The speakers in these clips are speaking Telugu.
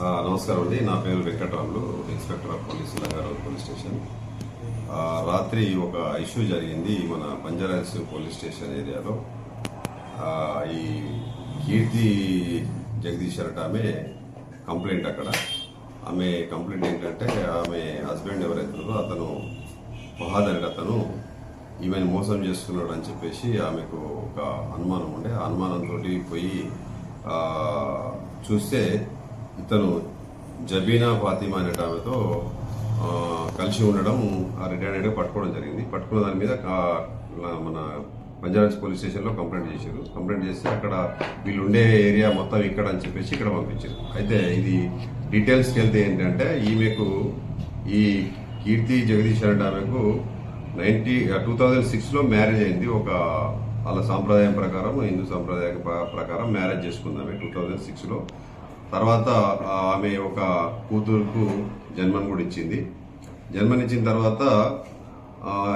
నమస్కారం అండి. నా పేరు Venkataramulu inspector of police Nagar police station. రాత్రి ఒక ఇష్యూ జరిగింది మన పంజరాల్స్ పోలీస్ స్టేషన్ ఏరియాలో. ఈ కీర్తి జగదీష్ అరట ఆమె కంప్లైంట్ అక్కడ. ఆమె కంప్లైంట్ ఏంటంటే ఆమె హస్బెండ్ ఎవరైతున్నారో అతను మహాదరి అతను ఈమెను మోసం చేస్తున్నాడు అని చెప్పేసి ఆమెకు ఒక అనుమానం ఉండే. ఆ అనుమానంతో పోయి చూస్తే ఇతను జబీనా ఫాతిమా అనే ఆమెతో కలిసి ఉండడం ఆ రిటైర్డ్ పట్టుకోవడం జరిగింది. పట్టుకున్న దాని మీద మన పంజాబ్స్ పోలీస్ స్టేషన్లో కంప్లైంట్ చేశారు. కంప్లైంట్ చేస్తే అక్కడ వీళ్ళు ఉండే ఏరియా మొత్తం ఇక్కడ అని చెప్పేసి ఇక్కడ పంపించారు. అయితే ఇది డీటెయిల్స్కి వెళ్తే ఏంటంటే ఈమెకు ఈ కీర్తి జగదీష్ అనే ఆమెకు నైన్టీ టూ థౌజండ్ సిక్స్లో మ్యారేజ్ అయింది. ఒక వాళ్ళ సాంప్రదాయం ప్రకారం హిందూ సాంప్రదాయం ప్రకారం మ్యారేజ్ చేసుకుందామే టూ థౌజండ్ సిక్స్లో. తర్వాత ఆమె ఒక కూతురుకు జన్మను కూడా ఇచ్చింది. జన్మనిచ్చిన తర్వాత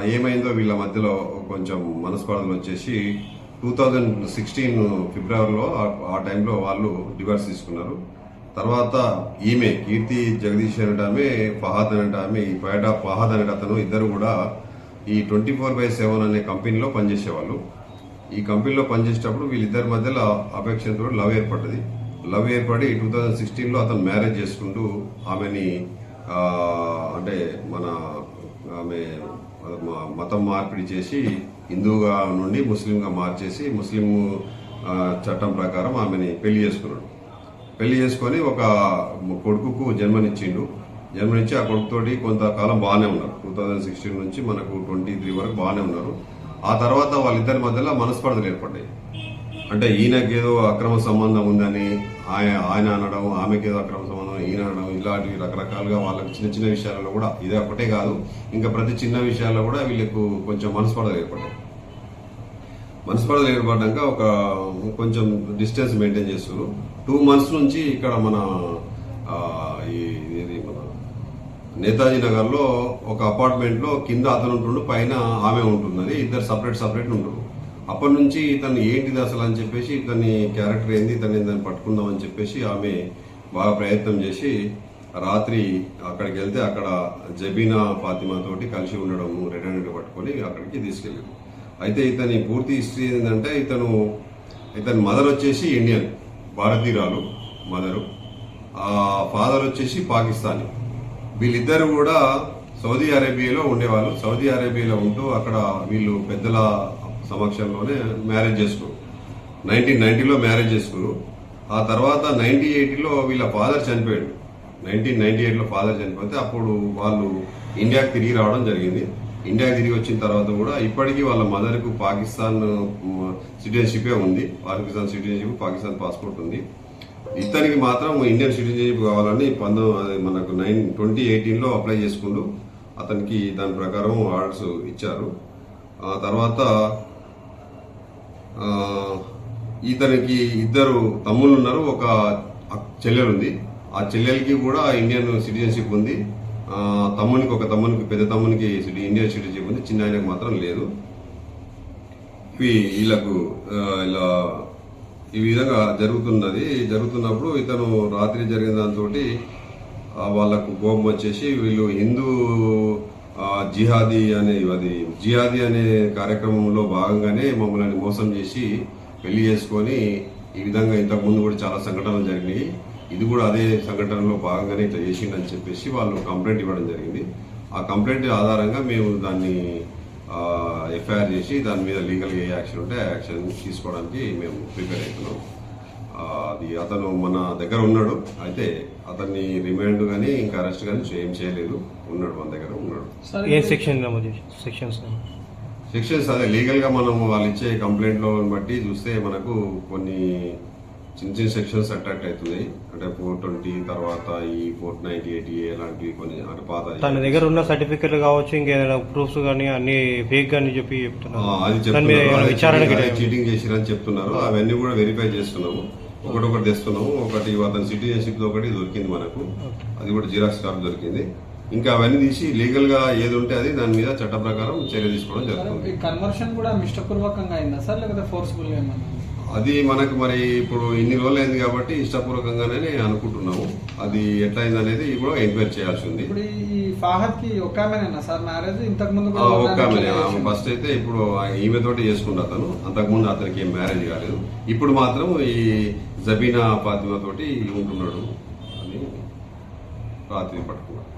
ఏమైందో వీళ్ళ మధ్యలో కొంచెం మనస్పర్ధలు వచ్చేసి టూ థౌజండ్ సిక్స్టీన్ ఫిబ్రవరిలో ఆ- టైంలో వాళ్ళు డివర్స్ తీసుకున్నారు. తర్వాత ఈమె కీర్తి జగదీష్ అనేట ఆమె ఫహాద్ అనేట ఆమె ఈ పేట ఫహాద్ అనేట అతను ఇద్దరు కూడా ఈ ట్వంటీ ఫోర్ బై సెవెన్ అనే కంపెనీలో పనిచేసేవాళ్ళు. ఈ కంపెనీలో పనిచేసేటప్పుడు వీళ్ళిద్దరి మధ్యలో అపేక్షతో లవ్ ఏర్పడ్డది. లవ్ ఏర్పడి టూ థౌజండ్ సిక్స్టీన్లో అతను మ్యారేజ్ చేసుకుంటూ ఆమెని అంటే మన ఆమె మతం మార్పిడి చేసి హిందూగా నుండి ముస్లింగా మార్చేసి ముస్లిం చట్టం ప్రకారం ఆమెని పెళ్ళి చేసుకున్నాడు. పెళ్ళి చేసుకొని ఒక కొడుకుకు జన్మనిచ్చిండు. జన్మనిచ్చి ఆ కొడుకుతోటి కొంతకాలం బాగానే ఉన్నారు. టూ థౌజండ్ సిక్స్టీన్ నుంచి మనకు ట్వంటీ త్రీ వరకు బాగానే ఉన్నారు. ఆ తర్వాత వాళ్ళిద్దరి మధ్యలో మనస్పర్ధలు ఏర్పడ్డాయి. అంటే ఈయనకి ఏదో అక్రమ సంబంధం ఉందని ఆయన ఆయన అనడం ఆమెకి ఏదో అక్రమ సంబంధం ఈయన అనడం ఇలాంటి రకరకాలుగా వాళ్ళకి చిన్న చిన్న విషయాలలో కూడా ఇదే ఒకటే కాదు ఇంకా ప్రతి చిన్న విషయాల్లో కూడా వీళ్ళకు కొంచెం మనస్పర్ధలు ఏర్పడ్డాయి. మనస్పర్ధలు ఏర్పడ్డాక ఒక కొంచెం డిస్టెన్స్ మెయింటైన్ చేస్తున్నారు. టూ మంత్స్ నుంచి ఇక్కడ మన ఈ ఇది మన నేతాజీ నగర్లో ఒక అపార్ట్మెంట్లో కింద అతను ఉంటుండు పైన ఆమె ఉంటుందని ఇద్దరు సపరేట్ సపరేట్ ఉంటారు అప్పటి నుంచి ఇతను ఏంటిది అసలు అని చెప్పేసి ఇతని క్యారెక్టర్ ఏంది ఇతన్ని దాన్ని పట్టుకుందాం అని చెప్పేసి ఆమె బాగా ప్రయత్నం చేసి రాత్రి అక్కడికి వెళ్తే అక్కడ జబీనా ఫాతిమా తోటి కలిసి ఉండడం రిటర్న్ పట్టుకొని అక్కడికి తీసుకెళ్ళాం అయితే ఇతని పూర్తి హిస్టరీ ఏంటంటే ఇతను ఇతని మదర్ వచ్చేసి ఇండియన్ భారతీయురాలు మదరు. ఆ ఫాదర్ వచ్చేసి పాకిస్తానీ. వీళ్ళిద్దరు కూడా సౌదీ అరేబియాలో ఉండేవాళ్ళు. సౌదీ అరేబియాలో ఉంటూ అక్కడ వీళ్ళు పెద్దల సమక్షంలోనే మ్యారేజ్ చేసుకున్నారు నైన్టీన్ నైన్టీలో మ్యారేజ్ చేసుకున్నారు ఆ తర్వాత నైన్టీ ఎయిటీలో వీళ్ళ ఫాదర్ చనిపోయాడు. నైన్టీన్ నైన్టీ ఎయిట్లో ఫాదర్ చనిపోతే అప్పుడు వాళ్ళు ఇండియాకి తిరిగి రావడం జరిగింది. ఇండియాకి తిరిగి వచ్చిన తర్వాత కూడా ఇప్పటికీ వాళ్ళ మదర్కు పాకిస్తాన్ సిటిజన్షిపే ఉంది. పాకిస్తాన్ సిటిజన్షిప్ పాకిస్తాన్ పాస్పోర్ట్ ఉంది. ఇతనికి మాత్రం ఇండియన్ సిటిజన్షిప్ కావాలని పంతొమ్మిది మనకు నైన్ ట్వంటీ ఎయిటీన్లో అప్లై చేసుకుంటూ అతనికి దాని ప్రకారం ఆర్డర్స్ ఇచ్చారు. ఆ తర్వాత ఇతనికి ఇద్దరు తమ్ముళ్ళు ఉన్నారు. ఒక చెల్లెలు ఉంది ఆ చెల్లెలకి కూడా ఇండియన్ సిటిజన్షిప్ ఉంది. తమ్మునికి ఒక తమ్మునికి పెద్ద తమ్మునికి ఇండియన్ సిటిజన్షిప్ ఉంది. చిన్న ఆయనకు మాత్రం లేదు. ఇవి వీళ్ళకు ఇలా ఈ విధంగా జరుగుతున్నది. జరుగుతున్నప్పుడు ఇతను రాత్రి జరిగిన దాంతో వాళ్ళకు కోపం వచ్చేసి వీళ్ళు హిందూ జిహాదీ అనే అది జిహాదీ అనే కార్యక్రమంలో భాగంగానే మమ్మల్ని మోసం చేసి పెళ్ళి చేసుకొని ఈ విధంగా ఇంతకుముందు కూడా చాలా సంఘటనలు జరిగినాయి. ఇది కూడా అదే సంఘటనలో భాగంగానే ఇట్లా చేసిండని చెప్పేసి వాళ్ళు కంప్లైంట్ ఇవ్వడం జరిగింది. ఆ కంప్లైంట్ ఆధారంగా మేము దాన్ని ఎఫ్ఐఆర్ చేసి దాని మీద లీగల్ ఏ యాక్షన్ ఉంటే యాక్షన్ తీసుకోవడానికి మేము ప్రిపేర్ అవుతున్నాం. అది అతను మన దగ్గర ఉన్నాడు. అయితే అతన్ని రిమాండ్ కానీ ఇంకా అరెస్ట్ కానీ ఏం చేయలేదు. ఉన్నాడు మన దగ్గర ఉన్నాడు. ఏ సెక్షన్ సెక్షన్స్ సెక్షన్స్ అదే లీగల్గా మనం వాళ్ళు ఇచ్చే కంప్లైంట్లో బట్టి చూస్తే మనకు కొన్ని చిన్న చిన్న సెక్షన్స్ అట్రాక్ట్ అవుతున్నాయి. అంటే ఫోర్ ట్వంటీ తర్వాత ఈ ఫోర్ నైన్టీ ఎయిటీ అలాంటివి కొన్ని అంటే పాత తన దగ్గర ఉన్న సర్టిఫికెట్లు కావచ్చు ఇంకేదైనా ప్రూఫ్స్ కానీ అన్ని ఫేక్ కానీ చెప్పి చెప్తున్నారు. చీటింగ్ చేసిరని చెప్తున్నారు. అవన్నీ కూడా వెరిఫై చేస్తున్నాము. ఒకటొకటి తెస్తున్నాము. ఒకటి అతని సిటిజన్షిప్ ఒకటి దొరికింది మనకు. అది కూడా జిరాక్స్ కాపీ దొరికింది. ఇంకా అవన్నీ తీసి లీగల్గా ఏది ఉంటే అది దాని మీద చట్ట ప్రకారం చర్య తీసుకోవడం జరుగుతుంది. ఈ కన్వర్షన్ కూడా ఇష్టపూర్వకంగా అయిందా సార్? లేకపోతే ఫోర్స్ఫుల్ ఏమన్నా? అది మనకు మరి ఇప్పుడు ఇన్ని రోజులు అయింది కాబట్టి ఇష్టపూర్వకంగానే అనుకుంటున్నాము. అది ఎట్లయింది అనేది కూడా ఎంక్వైరీ చేయాల్సి ఉంది ఇప్పుడు ఈ ఫాహద్కి ఒక్క సార్? మ్యారేజ్ ఇంతకు ముందు ఒక్క ఫస్ట్ అయితే ఇప్పుడు ఈమె తోటి చేసుకుంటా అతను. అంతకుముందు అతనికి ఏం మ్యారేజ్ కాలేదు. ఇప్పుడు మాత్రం ఈ జబీనా ఫాతిమా తోటి ఉంటున్నాడు. అని రాత్రి పట్టుకున్నాడు.